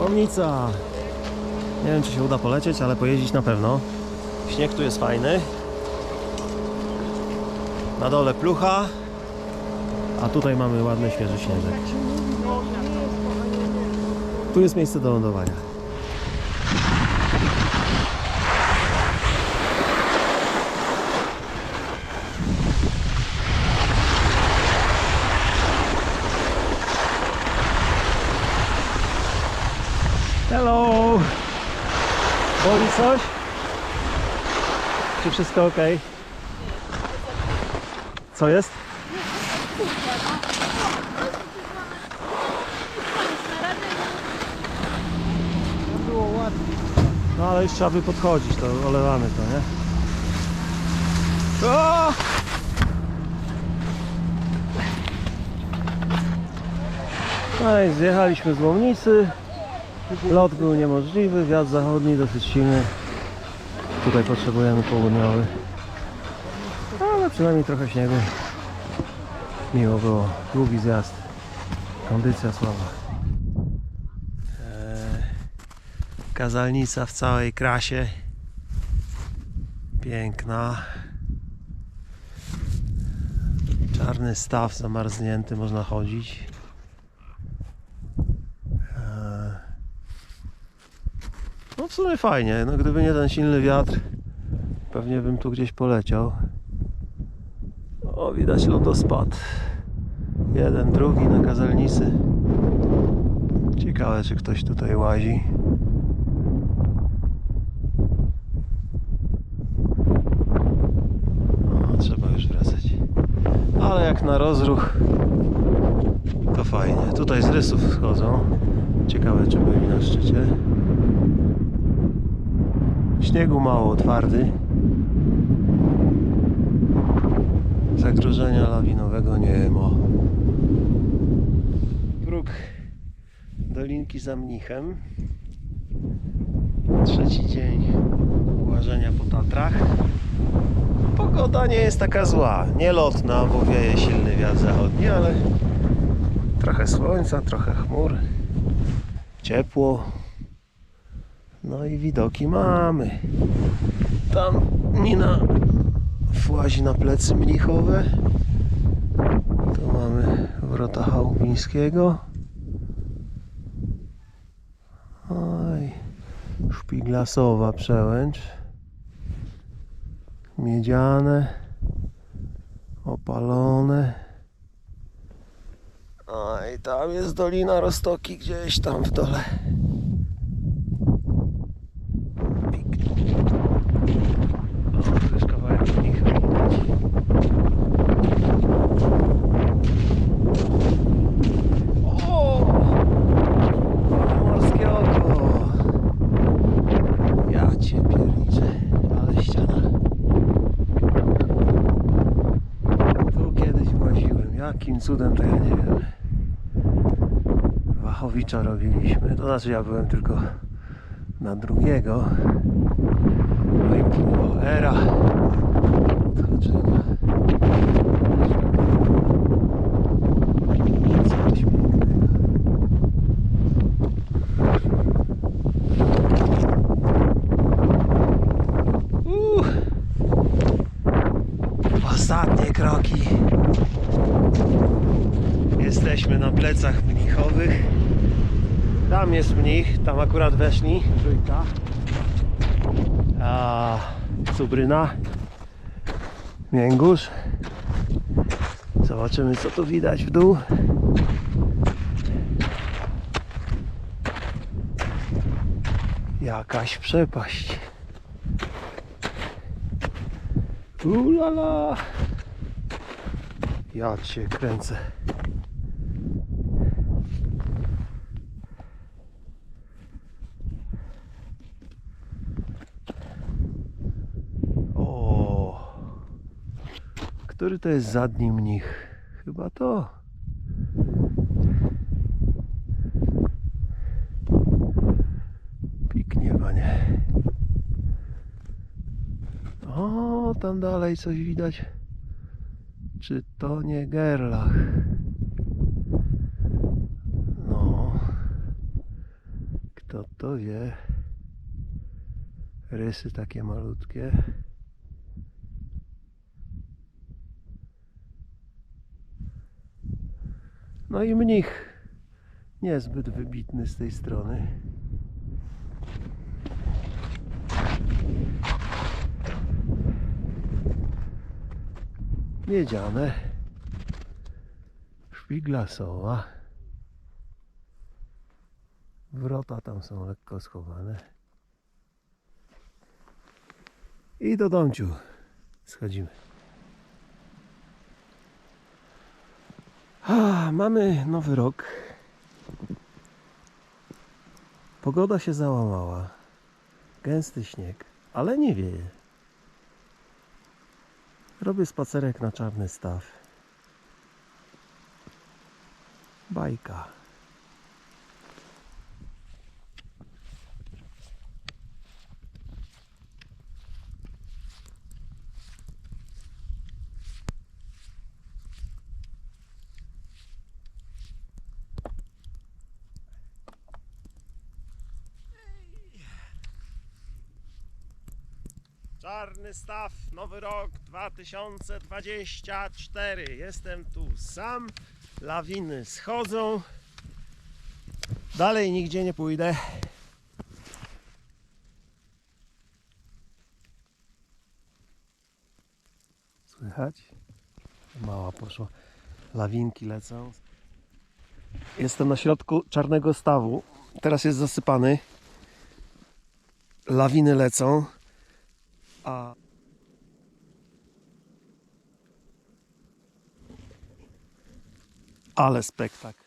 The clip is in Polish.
Łomnica. Nie wiem, czy się uda polecieć, ale pojeździć na pewno. Śnieg tu jest fajny. Na dole plucha, a tutaj mamy ładny, świeży śnieżek. Tu jest miejsce do lądowania. Boli coś? Czy wszystko ok? Co jest? No ale już trzeba by podchodzić, to olewamy to, nie? O! No i zjechaliśmy z Łomnicy. Lot był niemożliwy, wiatr zachodni dosyć silny. Tutaj potrzebujemy południowy. Ale przynajmniej trochę śniegu. Miło było. Długi zjazd. Kondycja słaba. Eee, Kazalnica w całej krasie. Piękna. Czarny staw zamarznięty, można chodzić. Eee, No w sumie fajnie, no gdyby nie ten silny wiatr, pewnie bym tu gdzieś poleciał. O, widać lodospad. Jeden, drugi na kazalnicy. Ciekawe, czy ktoś tutaj łazi. O, trzeba już wracać. Ale jak na rozruch, to fajnie. Tutaj z rysów schodzą. Ciekawe, czy byli na szczycie. Śniegu mało, twardy. Zagrożenia lawinowego nie ma. Próg Dolinki za Mnichem. Trzeci dzień łażenia po Tatrach. Pogoda nie jest taka zła. Nielotna, bo wieje silny wiatr zachodni, ale trochę słońca, trochę chmur. Ciepło. No i widoki mamy. Tam Nina włazi na plecy mnichowe. Tu mamy wrota Chałupińskiego. Oj, szpiglasowa przełęcz. Miedziane. Opalone. Oj, tam jest Dolina Rostoki gdzieś tam w dole. Pik. O, tu jest kawałek mnicha widać. O! Morskie oko. Ja cię pierniczę, ale ściana. Tu kiedyś łaziłem. Cudem to ja nie wiem. Wachowicza robiliśmy. To znaczy ja byłem tylko na drugiego. No i była era odchodzenia. Ostatnie kroki. Jesteśmy na plecach mnichowych. Tam jest mnich, tam akurat weszli. Trójka. A Cubryna. Mięgurz. Zobaczymy co tu widać w dół. Jakaś przepaść. Ulala. Ja cię kręcę. O. Który to jest zadni mnich? Chyba to. Piknie, panie. O, tam dalej coś widać. Czy to nie Gerlach? No. Kto to wie? Rysy takie malutkie. No i mnich niezbyt wybitny z tej strony. Miedziane. Szpiglasowa. Wrota tam są lekko schowane. I do domciu schodzimy. A, mamy nowy rok. Pogoda się załamała. Gęsty śnieg, ale nie wieje. Robię spacerek na czarny staw. Bajka. Czarny staw, nowy rok 2024. Jestem tu sam. Lawiny schodzą. Dalej nigdzie nie pójdę. Słychać? Mała poszła. Lawinki lecą. Jestem na środku czarnego stawu. Teraz jest zasypany. Lawiny lecą. A ale spektakl.